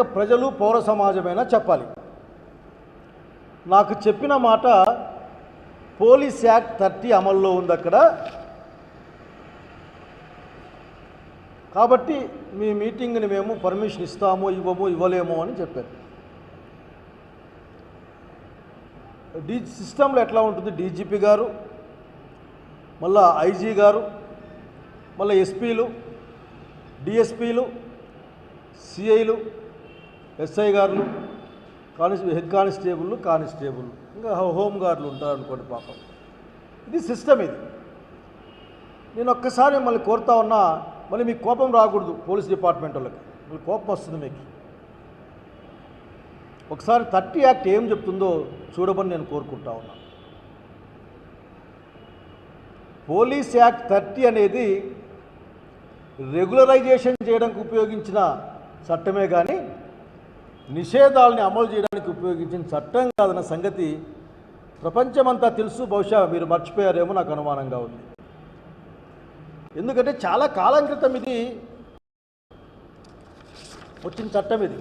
ప్రజలు పౌర సమాజమైనా చెప్పాలి. నాకు చెప్పిన మాట పోలీస్ యాక్ట్ థర్టీ అమల్లో ఉంది అక్కడ కాబట్టి మీ మీటింగ్ని మేము పర్మిషన్ ఇస్తాము ఇవ్వము ఇవ్వలేము అని చెప్పారు. డీ సిస్టంలో ఎట్లా ఉంటుంది? డీజీపీ గారు మళ్ళా ఐజీ గారు మళ్ళీ ఎస్పీలు డిఎస్పీలు సిఐలు ఎస్ఐ గారులు కానిస్ హెడ్ కానిస్టేబుల్ కానిస్టేబుల్ ఇంకా హోమ్ గార్డులు ఉంటారు అనుకోండి పాపం. ఇది సిస్టమ్ ఇది. నేను ఒక్కసారి మళ్ళీ కోరుతా ఉన్నా మళ్ళీ మీకు కోపం రాకూడదు పోలీస్ డిపార్ట్మెంట్ వాళ్ళకి. మళ్ళీ కోపం వస్తుంది మీకు. ఒకసారి థర్టీ యాక్ట్ ఏం చెప్తుందో చూడమని నేను కోరుకుంటా ఉన్నా. పోలీస్ యాక్ట్ థర్టీ అనేది రెగ్యులరైజేషన్ చేయడానికి ఉపయోగించిన చట్టమే కానీ నిషేధాలని అమలు చేయడానికి ఉపయోగించిన చట్టం కాదన్న సంగతి ప్రపంచమంతా తెలుసు. బహుశా మీరు మర్చిపోయారేమో నాకు అనుమానంగా ఉంది. ఎందుకంటే చాలా కాలం క్రితం ఇది వచ్చిన చట్టం ఇది.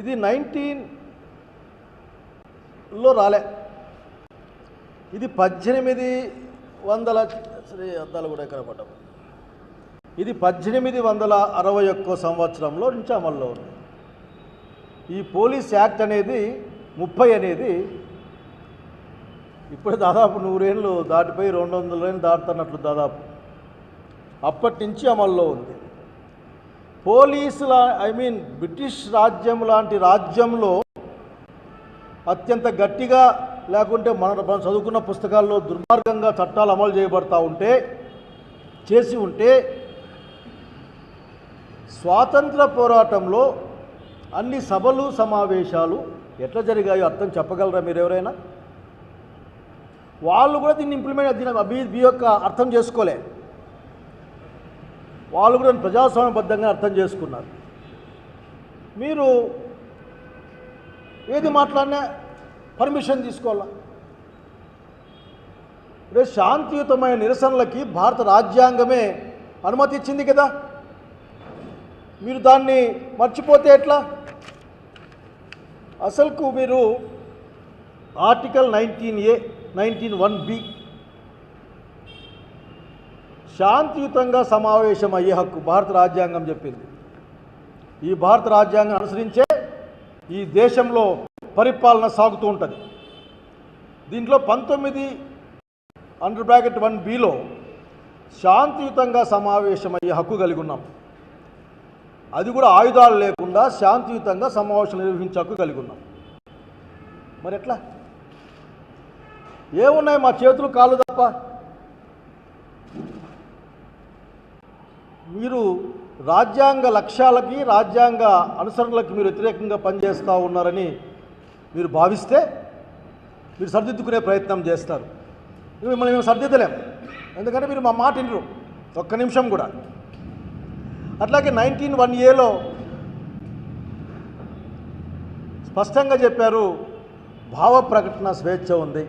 ఇది నైన్టీన్లో రాలే. ఇది పద్దెనిమిది వందల సరే అద్దాలు కూడా ఎక్కడ పడ్డాము ఇది పద్దెనిమిది వందల అరవై ఒక్క సంవత్సరంలో నుంచి అమల్లో ఉంది. ఈ పోలీస్ యాక్ట్ అనేది ముప్పై అనేది ఇప్పుడు దాదాపు నూరేళ్ళు దాటిపోయి రెండు వందల ఏళ్ళు దాటుతున్నట్లు దాదాపు అప్పటి నుంచి అమల్లో ఉంది. పోలీసుల ఐ మీన్ బ్రిటిష్ రాజ్యం లాంటి రాజ్యంలో అత్యంత గట్టిగా లేకుంటే మన మనం చదువుకున్న పుస్తకాల్లో దుర్మార్గంగా చట్టాలు అమలు చేయబడతా ఉంటే చేసి ఉంటే స్వాతంత్ర పోరాటంలో అన్ని సభలు సమావేశాలు ఎట్లా జరిగాయో అర్థం చెప్పగలరా మీరు ఎవరైనా? వాళ్ళు కూడా దీన్ని ఇంప్లిమెంట్ దీని అభివృద్ధి యొక్క అర్థం చేసుకోలే. వాళ్ళు కూడా ప్రజాస్వామ్యబద్ధంగా అర్థం చేసుకున్నారు. మీరు ఏది మాట్లాడినా పర్మిషన్ తీసుకోవాలా? రేపు శాంతియుతమైన నిరసనలకి భారత రాజ్యాంగమే అనుమతి ఇచ్చింది కదా? మీరు దాన్ని మర్చిపోతే ఎట్లా? అసలుకు మీరు article nineteen A nineteen one B శాంతియుతంగా సమావేశం అయ్యే హక్కు భారత రాజ్యాంగం చెప్పింది. ఈ భారత రాజ్యాంగం అనుసరించే ఈ దేశంలో పరిపాలన సాగుతూ ఉంటుంది. దీంట్లో పంతొమ్మిది అండర్ బ్రాకెట్ వన్ బిలో శాంతియుతంగా సమావేశం అయ్యే హక్కు కలిగి ఉన్నాం. అది కూడా ఆయుధాలు లేకుండా శాంతియుతంగా సమావేశం నిర్వహించకు కలిగి ఉన్నాం మరి ఎట్లా? ఏమున్నాయి మా చేతులు కాళ్ళు తప్ప? మీరు రాజ్యాంగ లక్ష్యాలకి రాజ్యాంగ అనుసరణలకు మీరు వ్యతిరేకంగా పనిచేస్తూ ఉన్నారని మీరు భావిస్తే మీరు సరిదిద్దుకునే ప్రయత్నం చేస్తారు. మిమ్మల్ని మేము సరిదిద్దలేం. ఎందుకంటే మీరు మా మాట వినరు. ఒక్క నిమిషం కూడా. అట్లాగే నైన్టీన్ వన్ ఏలో స్పష్టంగా చెప్పారు భావ ప్రకటన స్వేచ్ఛ ఉంది.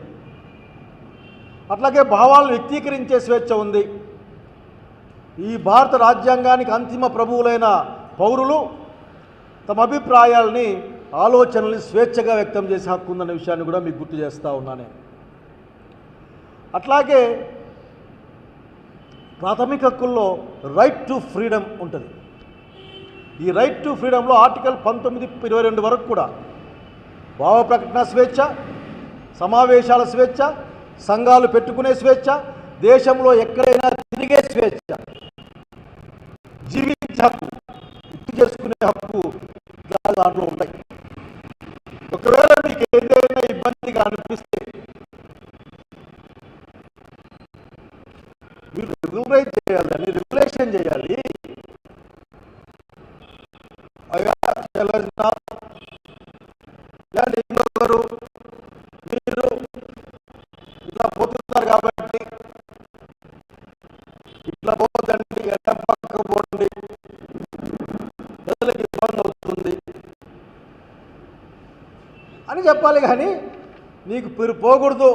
అట్లాగే భావాలను వ్యక్తీకరించే స్వేచ్ఛ ఉంది. ఈ భారత రాజ్యాంగానికి అంతిమ ప్రభువులైన పౌరులు తమ అభిప్రాయాలని ఆలోచనల్ని స్వేచ్ఛగా వ్యక్తం చేసే హక్కు ఉందనే విషయాన్ని కూడా మీకు గుర్తు చేస్తూ ఉన్నాను. అట్లాగే ప్రాథమిక హక్కుల్లో రైట్ టు ఫ్రీడమ్ ఉంటుంది. ఈ రైట్ టు ఫ్రీడంలో ఆర్టికల్ పంతొమ్మిది ఇరవై రెండు వరకు కూడా భావ ప్రకటన స్వేచ్ఛ సమావేశాల స్వేచ్ఛ సంఘాలు పెట్టుకునే స్వేచ్ఛ దేశంలో ఎక్కడైనా తిరిగే స్వేచ్ఛ జీవించే హక్కు గుర్తు చేసుకునే హక్కు దాంట్లో ఉంటాయి. ఒకవేళ మీకు ఏదైనా ఇబ్బందిగా అనిపిస్తే మీరు చేయాలి దాన్ని రెగ్యులేషన్ చేయాలి. అయ్యా తెలంగాణ లేదంటే ఇంకొకరు మీరు ఇట్లా పోతున్నారు కాబట్టి ఇట్లా పోతండి ఎట్లా పక్క పోండి. ప్రజలకు ఇబ్బంది అవుతుంది. అని చెప్పాలి కానీ నీకు పోకూడదు.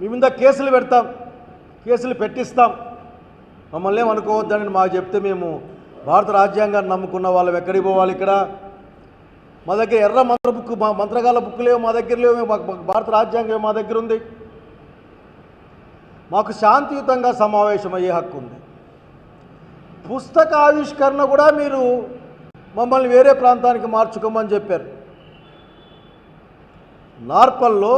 మీ మీద కేసులు పెడతాం. కేసులు పెట్టిస్తాం. మమ్మల్ని ఏమనుకోవద్దని మాకు చెప్తే మేము భారత రాజ్యాంగాన్ని నమ్ముకున్న వాళ్ళం. ఎక్కడికి పోవాలి ఇక్కడ? మా దగ్గర ఎర్ర మంత్ర బుక్ మా మంత్రగాల బుక్ లేవు మా దగ్గర లేవు మాకు భారత రాజ్యాంగం మా దగ్గర ఉంది. మాకు శాంతియుతంగా సమావేశం అయ్యే హక్కు ఉంది. పుస్తక ఆవిష్కరణ కూడా మీరు మమ్మల్ని వేరే ప్రాంతానికి మార్చుకోమని చెప్పారు. నార్పల్లో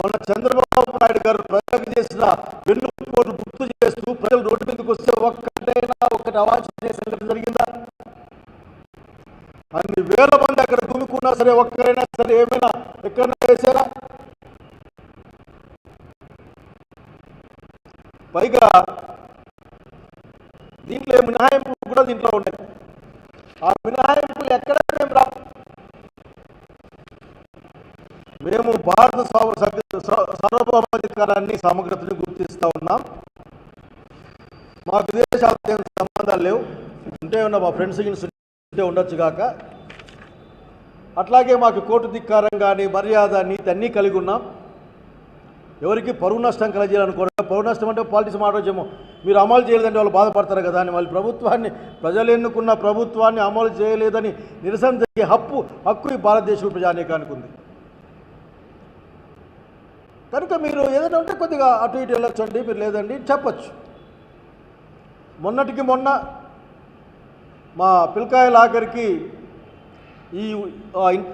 మన చంద్రబాబు నాయుడు గారు ప్రజలకు చేసిన వెన్నుపోటు గుర్తు చేస్తూ ప్రజలు రోడ్డు మీదకి వస్తే ఒక్కటైనా ఒక్కటి అవాంఛనీయ చేసిన జరిగిందా? అన్ని వేల మంది అక్కడ గుమికున్నా సరే ఒక్కరైనా సరే ఏమైనా ఎక్కడైనా వేసారా పైగా దీంట్లో మినహాయింపులు కూడా దీంట్లో ఉన్నాయి ఆ మినహాయింపులు ఎక్కడ మేము మేము భారత సార్వ- సభ్య- సార్వభౌమాధికారాన్ని సమగ్రతని గుర్తిస్తూ ఉన్నాం. మా విదేశాలతో ఏం సంబంధాలు లేవు. ఉంటే ఉన్న మా ఫ్రెండ్స్ ఉంటే ఉండొచ్చు కాక అట్లాగే మాకు కోర్టు ధిక్కారం కానీ మర్యాద నీతి అన్నీ కలిగి ఉన్నాం. ఎవరికి పరువు నష్టం కలగజేయాలనుకోవడం పరువు నష్టం అంటే పాలిటిక్స్ మాట్లాడేమో మీరు అమలు చేయలేదంటే వాళ్ళు బాధపడతారు కదా అని వాళ్ళు ప్రభుత్వాన్ని ప్రజలు ఎన్నుకున్న ప్రభుత్వాన్ని అమలు చేయలేదని నిరసన జరిగే హక్కు హక్కు ఈ భారతదేశ ప్రజానీకానికి ఉంది. కనుక మీరు ఏదైనా ఉంటే కొద్దిగా అటు ఇటు వెళ్ళొచ్చండి మీరు లేదండి చెప్పచ్చు. మొన్నటికి మొన్న మా పిల్లకాయల ఆఖరికి ఈ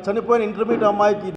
చనిపోయిన ఇంటర్మీడియట్ అమ్మాయికి